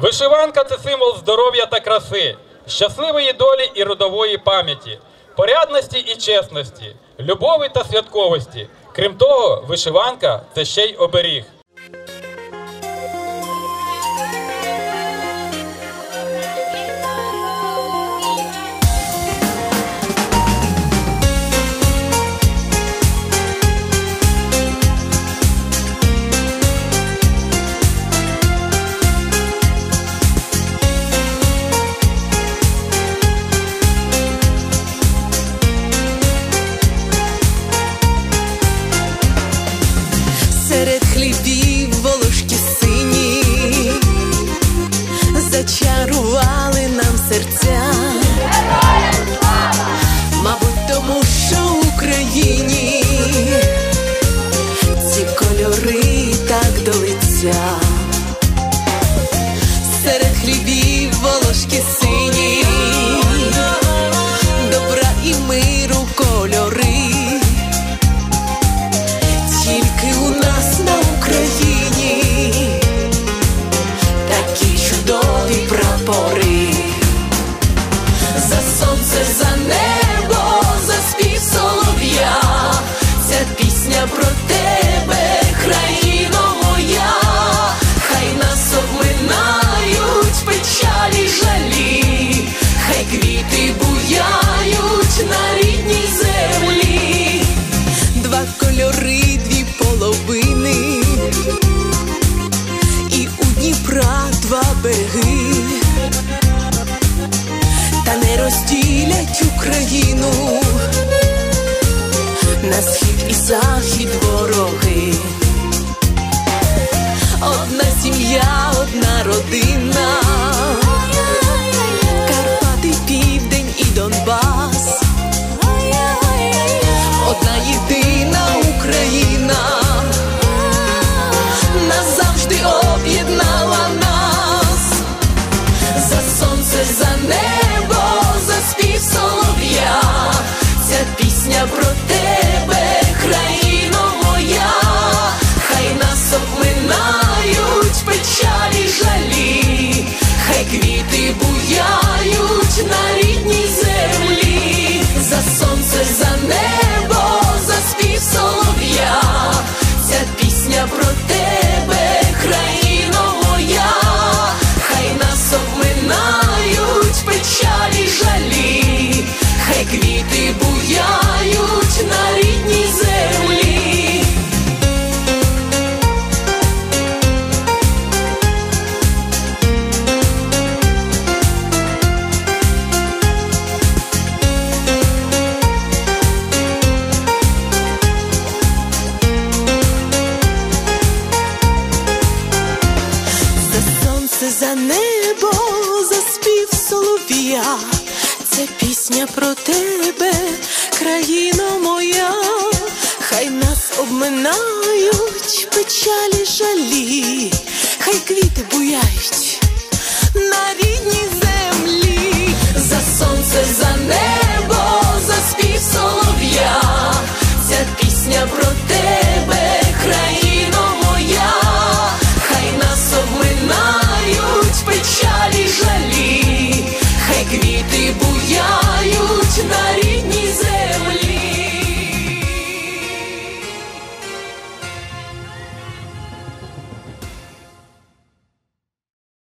Вишиванка це символ здоров'я та краси, щасливої долі і родової пам'яті, порядності і чесності, любові та святковості. Крім того, вишиванка це ще й оберіг. Серед хлібів волошки сині зачарували нам серця. Мабуть, тому що в Україні ці кольори так до лиця. За сонце, за небо, за спів солов'я, ця пісня про тебе, країно моя, хай нас обминають печалі жалі, хай квіти буяють на рідній схід і захід Сонце, за небо, за спів солов'я, це пісня про тебе, країно моя, хай нас обминають печалі жалі, хай квіти буяють